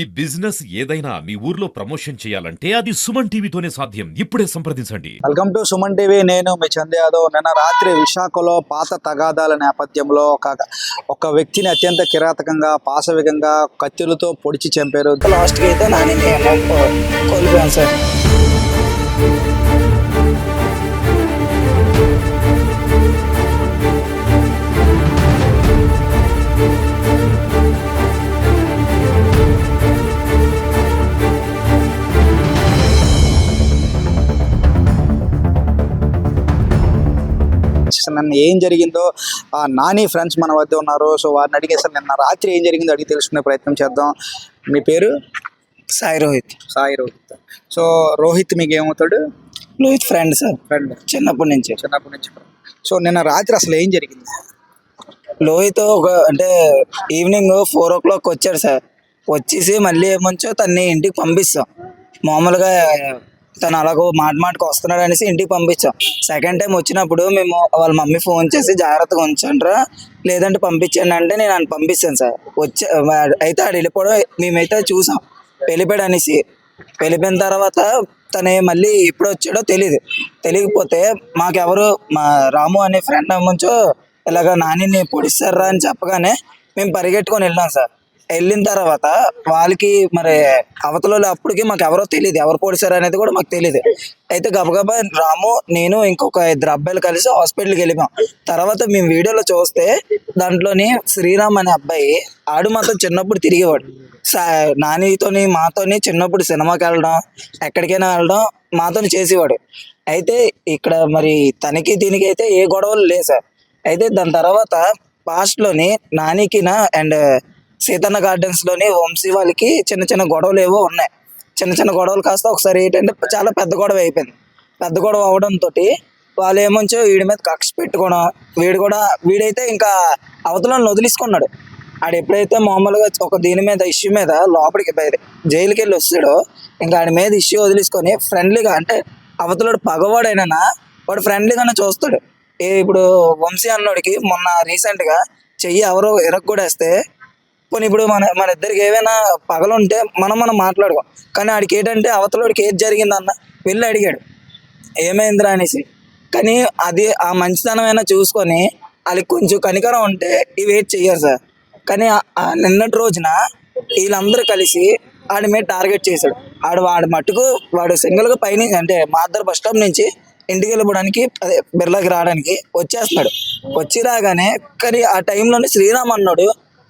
ఈ బిజినెస్ ఏదైనా మీ ఊర్లో ప్రమోషన్ చేయాలంటే అది సుమన్ టీవీతోనే సాధ్యం. ఇప్పుడే సంప్రదించండి. Welcome to Suman TV. నేను మీ చంద్ యాదవ్. నిన్న రాత్రి విశాఖలో పాత తగాదాల నేపథ్యంలో ఒక ఒక వ్యక్తిని అత్యంత కిరాతకంగా పాశవికంగా కత్తులతో పొడిచి చంపారు. లాస్ట్కి అయితే నాని కోల్పోయాను సార్. అసలు నిన్న ఏం జరిగిందో ఆ నాని ఫ్రెండ్స్ మన వద్ద ఉన్నారు. సో వారిని అడిగి అసలు నిన్న రాత్రి ఏం జరిగిందో అడిగి తెలుసుకునే ప్రయత్నం చేద్దాం. మీ పేరు? సాయి రోహిత్. సాయి రోహిత్. సో రోహిత్ మీకు ఏమవుతాడు రోహిత్ ఫ్రెండ్ సార్. ఫ్రెండ్. చిన్నప్పటి నుంచి. చిన్నప్పటి నుంచి సో నిన్న రాత్రి అసలు ఏం జరిగింది? లోహిత్ ఒక అంటే ఈవినింగ్ ఫోర్ ఓ క్లాక్ వచ్చాడు సార్. వచ్చేసి మళ్ళీ ఏమంచో తన్ని ఇంటికి పంపిస్తాం. మామూలుగా తను అలాగో మాట మాటకు వస్తున్నాడు అనేసి ఇంటికి పంపించాం. సెకండ్ టైం వచ్చినప్పుడు మేము వాళ్ళ మమ్మీ ఫోన్ చేసి జాగ్రత్తగా ఉంచండ్రా లేదంటే పంపించండి అంటే నేను ఆయన పంపిస్తాను సార్. వచ్చే అయితే ఆడు వెళ్ళిపోవడం మేమైతే చూసాం. వెళ్ళిపోయాడు అనేసి. వెళ్ళిపోయిన తర్వాత తనే మళ్ళీ ఎప్పుడు వచ్చాడో తెలియదు తెలియకపోతే మాకెవరు మా రాము అనే ఫ్రెండ్ అమ్మంచో ఇలాగ నానిని పొడిస్తారా అని చెప్పగానే మేము పరిగెట్టుకొని వెళ్ళాం సార్. వెళ్ళిన తర్వాత వాళ్ళకి మరి అవతలలో అప్పటికి మాకు ఎవరో తెలియదు ఎవరు పొడిచారు అనేది కూడా మాకు తెలియదు అయితే గబగబా రాము నేను ఇంకొక ఇద్దరు అబ్బాయిలు కలిసి హాస్పిటల్కి వెళ్ళిపోయాం. తర్వాత మేము వీడియోలో చూస్తే దాంట్లోని శ్రీరామ్ అనే అబ్బాయి ఆడు మాత్రం చిన్నప్పుడు తిరిగేవాడు. నానితోని మాతోని చిన్నప్పుడు సినిమాకి వెళ్ళడం ఎక్కడికైనా వెళ్ళడం మాతోని చేసేవాడు. అయితే ఇక్కడ మరి తనకి దీనికి అయితే ఏ గొడవలు లేవు సార్. అయితే దాని తర్వాత పాస్ట్లోని నానికిన అండ్ సీతన్న గార్డెన్స్లోని వంశీ వాళ్ళకి చిన్న చిన్న గొడవలు ఏవో ఉన్నాయి. చిన్న చిన్న గొడవలు కాస్త ఒకసారి ఏంటంటే చాలా పెద్ద గొడవ అయిపోయింది. పెద్ద గొడవ అవడంతో వాళ్ళు ఏమంచో వీడి మీద కక్ష పెట్టుకోవడం వీడు కూడా వీడైతే ఇంకా అవతలను వదిలేసుకున్నాడు. ఆడు ఎప్పుడైతే మామూలుగా ఒక దీని మీద ఇష్యూ మీద లోపలికి బయట జైలుకి వెళ్ళి వస్తాడో ఇంకా ఆడి మీద ఇష్యూ వదిలేసుకొని ఫ్రెండ్లీగా అంటే అవతలడు పగవాడైనా వాడు ఫ్రెండ్లీగానే చూస్తాడు. ఏ ఇప్పుడు వంశీ అన్నోడికి మొన్న రీసెంట్గా చెయ్యి ఎవరో ఇరగ్గొడేస్తే పోనీ ఇప్పుడు మన మన ఇద్దరికి ఏవైనా పగలుంటే మనం మనం మాట్లాడుకోం. కానీ ఆడికి ఏంటంటే అవతలోడికి ఏది జరిగిందన్న వెళ్ళి అడిగాడు. ఏమైందిరా అనేసి. కానీ అది ఆ మంచితనమైనా చూసుకొని వాళ్ళకి కొంచెం కనికరం ఉంటే ఇవి ఏది చెయ్యరు సార్. కానీ నిన్నటి రోజున వీళ్ళందరూ కలిసి ఆడి మీద టార్గెట్ చేశాడు. ఆడు వాడి మట్టుకు వాడు సింగిల్గా పైన అంటే మా బస్ స్టాప్ నుంచి ఇంటికి వెళ్ళిపోవడానికి అదే బిర్లాకి రావడానికి వచ్చేస్తున్నాడు. వచ్చి రాగానే కానీ ఆ టైంలోనే శ్రీరామ్ అన్నాడు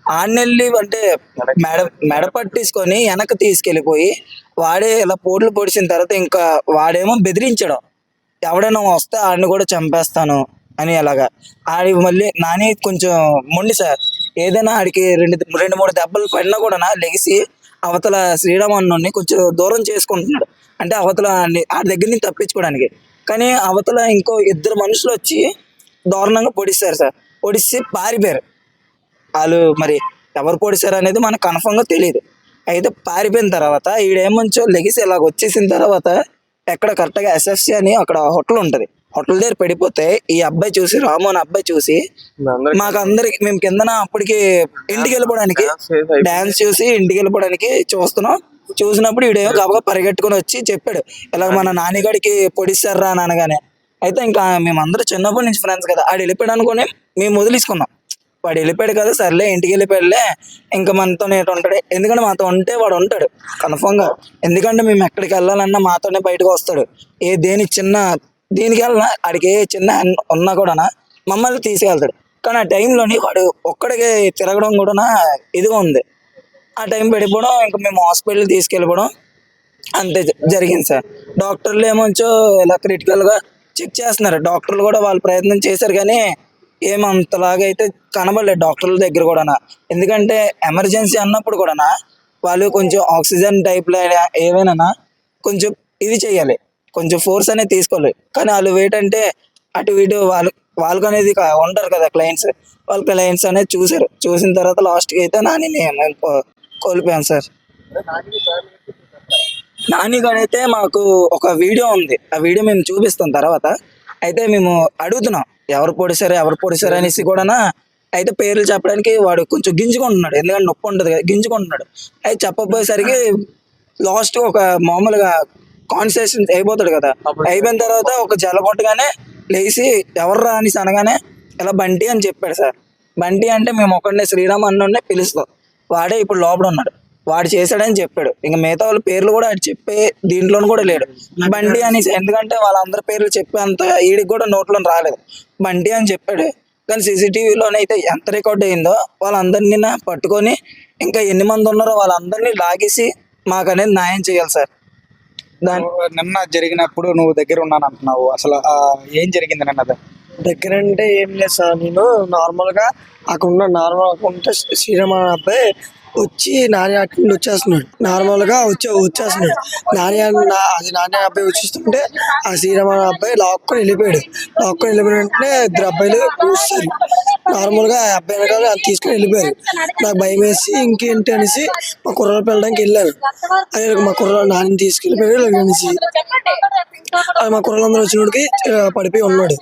ఆన్నెళ్ళి అంటే మెడ మెడ పట్టేసుకొని వెనక తీసుకెళ్ళిపోయి వాడే ఇలా పోట్లు పొడిచిన తర్వాత ఇంకా వాడేమో బెదిరించడం. ఎవడైనా వస్తే ఆడిని కూడా చంపేస్తాను అని అలాగా. ఆడి మళ్ళీ నాని కొంచెం మొండి సార్. ఏదైనా ఆడికి రెండు రెండు మూడు దెబ్బలు పడినా కూడా లెగిసి అవతల శ్రీరామన్నుని కొంచెం దూరం చేసుకుంటున్నాడు. అంటే అవతల ఆడి దగ్గర నుంచి తప్పించుకోవడానికి. కానీ అవతల ఇంకో ఇద్దరు మనుషులు వచ్చి దారుణంగా పొడిస్తారు సార్. పొడిచి పారిపోయారు. వాళ్ళు మరి ఎవరు పొడిచారు అనేది మనకు కన్ఫర్మ్గా తెలియదు అయితే పారిపోయిన తర్వాత ఈడేమంచో లెగిసి ఇలాగ వచ్చేసిన తర్వాత ఎక్కడ కరెక్ట్గా ఎస్ఎఫ్సి అని అక్కడ హోటల్ ఉంటుంది. హోటల్ దగ్గర పడిపోతే ఈ అబ్బాయి చూసి రాము అనే అబ్బాయి చూసి మాకు అందరికి మేము కిందన అప్పటికి ఇంటికి వెళ్ళిపోవడానికి డాన్స్ చూసి ఇంటికి వెళ్ళిపోవడానికి చూస్తున్నాం. చూసినప్పుడు ఈడేమో గబగా పరిగెట్టుకుని వచ్చి చెప్పాడు. ఇలా మన నాన్నగాడికి పొడిస్తారా అని అనగానే. అయితే ఇంకా మేమందరూ చిన్నప్పటి నుంచి ఫ్రెండ్స్ కదా. ఆడు వెళ్ళిపోయాడు అనుకుని మేము వదిలేసుకున్నాం. వాడు వెళ్ళిపోయాడు కదా సర్లే ఇంటికి వెళ్ళిపోయాడులే ఇంకా మనతో నేటి ఉంటాడు. ఎందుకంటే మాతో ఉంటే వాడు ఉంటాడు కన్ఫామ్గా ఎందుకంటే మేము ఎక్కడికి వెళ్ళాలన్నా మాతోనే బయటకు వస్తాడు. ఏ దేని చిన్న దీనికి వెళ్ళినా ఆడికి ఏ చిన్న ఉన్నా కూడా మమ్మల్ని తీసుకెళ్తాడు. కానీ ఆ టైంలోని వాడు ఒక్కడికి తిరగడం కూడా ఇదిగా ఉంది. ఆ టైం పెట్టిపోవడం ఇంకా మేము హాస్పిటల్ తీసుకెళ్ళిపోవడం అంతే జ- జరిగింది సార్. డాక్టర్లు ఏమొచ్చో ఇలా క్రిటికల్గా చెక్ చేస్తున్నారు. డాక్టర్లు కూడా వాళ్ళు ప్రయత్నం చేశారు కానీ ఏమంతలాగా అయితే కనబడలేదు డాక్టర్ల దగ్గర కూడా ఎందుకంటే ఎమర్జెన్సీ అన్నప్పుడు కూడా వాళ్ళు కొంచెం ఆక్సిజన్ టైప్లో ఏవైనా కొంచెం ఇది చేయాలి. కొంచెం ఫోర్స్ అనేది తీసుకోవాలి. కానీ వాళ్ళు వేటంటే అటు ఇటు వాళ్ళు వాళ్ళకు అనేది ఉంటారు కదా క్లయింట్స్. వాళ్ళ క్లయింట్స్ అనేది చూసారు చూసిన తర్వాత లాస్ట్కి అయితే నాని నేను కోల్పోయాం సార్. నాని అయితే మాకు ఒక వీడియో ఉంది. ఆ వీడియో మేము చూపిస్తాం తర్వాత. అయితే మేము అడుగుతున్నాం. ఎవరు పొడిచారు ఎవరు పొడిచారు అనేసి కూడా అయితే పేర్లు చెప్పడానికి వాడు కొంచెం గింజుకుంటున్నాడు ఎందుకంటే నొప్పి ఉంటుంది కదా గింజుకుంటున్నాడు అయితే చెప్పబోయేసరికి లాస్ట్ ఒక మామూలుగా కాన్సన్ట్రేషన్ అయిపోతాడు కదా. అయిపోయిన తర్వాత ఒక జల కొట్టగానే లేచి ఎవర్రా అని అనగానే ఇలా బంటి అని చెప్పాడు సార్. బంటి అంటే మేము ఒకడినే శ్రీరామ్ అన్నుండే పిలుస్తాం. వాడే ఇప్పుడు లోపల ఉన్నాడు. వాడు చేశాడని చెప్పాడు. ఇంకా మిగతా వాళ్ళ పేర్లు కూడా ఆడు చెప్పే దీంట్లోనూ కూడా లేడు. బండి అని ఎందుకంటే వాళ్ళందరి పేర్లు చెప్పే అంత ఈడికి కూడా నోట్లో రాలేదు. బండి అని చెప్పాడు. కానీ సీసీటీవీలోనైతే ఎంత రికార్డ్ అయిందో వాళ్ళందరినీ పట్టుకొని ఇంకా ఎన్ని మంది ఉన్నారో వాళ్ళందరినీ లాగేసి మాకు అనేది న్యాయం చేయాలి సార్. దాని నిన్న జరిగినప్పుడు నువ్వు దగ్గర ఉన్నాను అంటున్నావు అసలు ఆ, ఏం జరిగింది నిన్న? దగ్గర అంటే ఏం లేదు సార్. నేను నార్మల్గా అక్కడ ఉన్న నార్మల్ అకౌంట్ శ్రీరామ అనే అబ్బాయి వచ్చి నాని అటు వచ్చేస్తున్నాడు. నార్మల్గా వచ్చే వచ్చేస్తున్నాడు. నాని అది నాని అబ్బాయి వచ్చేస్తుంటే ఆ శ్రీరామ అబ్బాయి లాక్కొని వెళ్ళిపోయాడు. లాక్కొని వెళ్ళిపోయిన వెంటనే ఇద్దరు అబ్బాయిలు కూర్చారు. నార్మల్గా ఆ అబ్బాయి వెనకాల అది వెళ్ళిపోయారు. నాకు భయం వేసి ఇంకేంటి అనేసి మా కుర్రలు వెళ్ళడానికి వెళ్ళాను అదే మా కుర్రలు నాని తీసుకెళ్ళిపోయాడు. అనేసి. అది మా కుర్రలందరూ వచ్చినోడికి పడిపోయి ఉన్నాడు.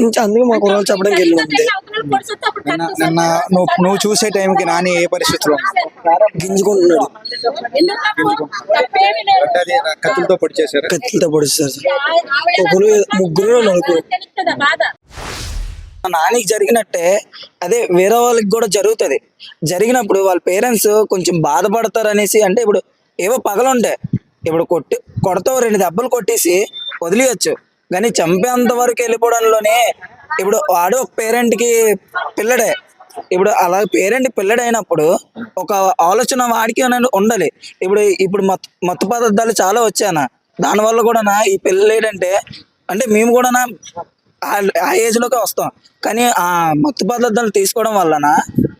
ఇంకా అందుకే మా కుర్రలు చెప్పడానికి వెళ్ళింది నిన్న నువ్వు నువ్వు చూసే టైంకి నాని ఏ పరిస్థితిలో? ఉన్నాడు? గింజుకుంటున్నాడు కత్తులతో పొడి చేశారు. కత్తితో పొడుస్తారు సార్ ఒకరు ముగ్గురు నలుగురు. నానికి జరిగినట్టే అదే వేరే వాళ్ళకి కూడా జరుగుతుంది. జరిగినప్పుడు వాళ్ళ పేరెంట్స్ కొంచెం బాధపడతారు అనేసి అంటే ఇప్పుడు ఏవో పగలుంటాయి ఇప్పుడు కొట్టి కొడతావు రెండు దెబ్బలు కొట్టేసి వదిలేయచ్చు. కానీ చంపేంత వరకు వెళ్ళిపోవడంలోనే ఇప్పుడు వాడు ఒక పేరెంట్కి పిల్లడే. ఇప్పుడు అలా పేరెంట్ పిల్లడైనప్పుడు ఒక ఆలోచన వాడికి ఉండాలి. ఇప్పుడు ఇప్పుడు మత్ మత్తు పదార్థాలు చాలా వచ్చానా దానివల్ల కూడా ఈ పిల్లలేడంటే ఏంటంటే అంటే మేము కూడా ఆ- ఏజ్లోకి వస్తాం. కానీ ఆ మత్తు పదార్థాలు తీసుకోవడం వలన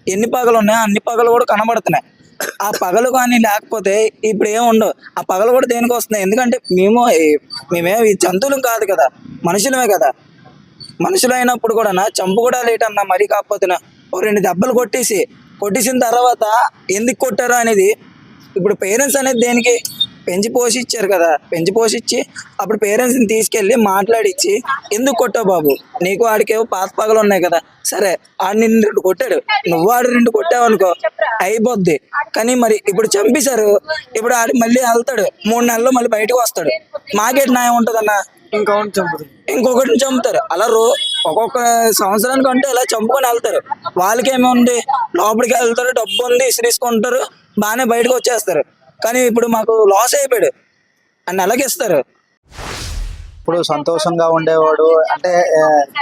ఎన్ని పగలు ఉన్నాయో అన్ని పగలు కూడా కనబడుతున్నాయి. ఆ పగలు కానీ లేకపోతే ఇప్పుడు ఏం ఉండవు. ఆ పగలు కూడా దేనికి వస్తున్నాయి? ఎందుకంటే మేము మేమేమి జంతువులు జంతువులం కాదు కదా. మనుషులమే కదా. మనుషులు అయినప్పుడు కూడా నా చంపు కూడా లేట్ మరీ కాకపోతే ఓ రెండు దెబ్బలు కొట్టేసి కొట్టేసిన తర్వాత ఎందుకు కొట్టారు అనేది ఇప్పుడు పేరెంట్స్ అనేది దేనికి? పెంచి పోషించారు కదా పెంచి పోషించి అప్పుడు పేరెంట్స్ని తీసుకెళ్ళి మాట్లాడిచ్చి ఎందుకు కొట్టావు బాబు? నీకు ఆడికేవో పాత పగలు ఉన్నాయి కదా సరే ఆడు నిన్ను రెండు కొట్టాడు నువ్వు ఆడు రెండు కొట్టావు అనుకో అయిపోద్ది. కానీ మరి ఇప్పుడు చంపేశారు ఇప్పుడు ఆడు మళ్ళీ వెళ్తాడు మూడు నెలల్లో మళ్ళీ బయటకు వస్తాడు. మాకేటి న్యాయం ఉంటుందన్న? ఇంకౌంట్ చంపుతుంది ఇంకొకటిని చంపుతారు. అలా రో ఒక్కొక్క సంవత్సరానికి అంటే ఇలా చంపుకొని వెళ్తారు. వాళ్ళకి ఏముంది లోపలికి వెళ్తారు డబ్బు ఉంది ఇసిరేసుకుంటారు బాగానే బయటకు వచ్చేస్తారు. కానీ ఇప్పుడు మాకు లాస్ అయిపోయాడు. అని నెలకిస్తారు ఇప్పుడు సంతోషంగా ఉండేవాడు. అంటే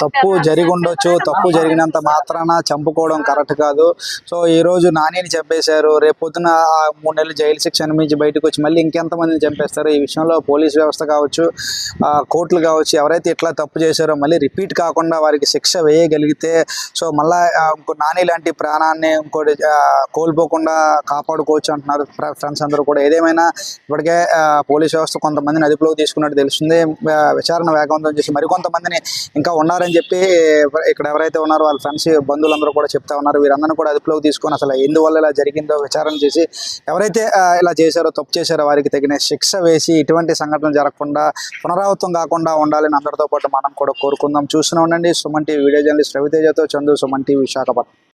తప్పు జరిగి ఉండొచ్చు తప్పు జరిగినంత మాత్రాన చంపుకోవడం కరెక్ట్ కాదు. సో ఈ రోజు నానిని చంపేశారు. రేపు పొద్దున ఆ మూడు నెలలు జైలు శిక్ష నుంచి బయటకు వచ్చి మళ్ళీ ఇంకెంతమందిని చంపేస్తారు? ఈ విషయంలో పోలీస్ వ్యవస్థ కావచ్చు కోర్టులు కావచ్చు ఎవరైతే ఇట్లా తప్పు చేశారో మళ్ళీ రిపీట్ కాకుండా వారికి శిక్ష వేయగలిగితే సో మళ్ళీ ఇంకో నాని లాంటి ప్రాణాన్ని ఇంకోటి కోల్పోకుండా కాపాడుకోవచ్చు అంటున్నారు ఫ్రెండ్స్ అందరూ కూడా. ఏదేమైనా ఇప్పటికే పోలీస్ వ్యవస్థ కొంతమందిని అదుపులోకి తీసుకున్నట్టు తెలుస్తుంది. విచారణ వేగవంతం చేసి మరికొంతమందిని ఇంకా ఉన్నారని చెప్పి ఇక్కడ ఎవరైతే ఉన్నారో వాళ్ళ ఫ్రెండ్స్ బంధువులందరూ కూడా చెప్తా ఉన్నారు. వీరందరినీ కూడా అదుపులోకి తీసుకొని అసలు ఎందువల్ల ఇలా జరిగిందో విచారణ చేసి ఎవరైతే ఇలా చేశారో తప్పు చేశారో వారికి తగిన శిక్ష వేసి ఇటువంటి సంఘటనలు జరగకుండా పునరావృతం కాకుండా ఉండాలని అందరితో పాటు మనం కూడా కోరుకుందాం. చూస్తూనే ఉండండి. సుమన్ టీవీ వీడియో జర్నలిస్ట్ రవితేజతో చందు సుమన్ టీవీ విశాఖపట్నం.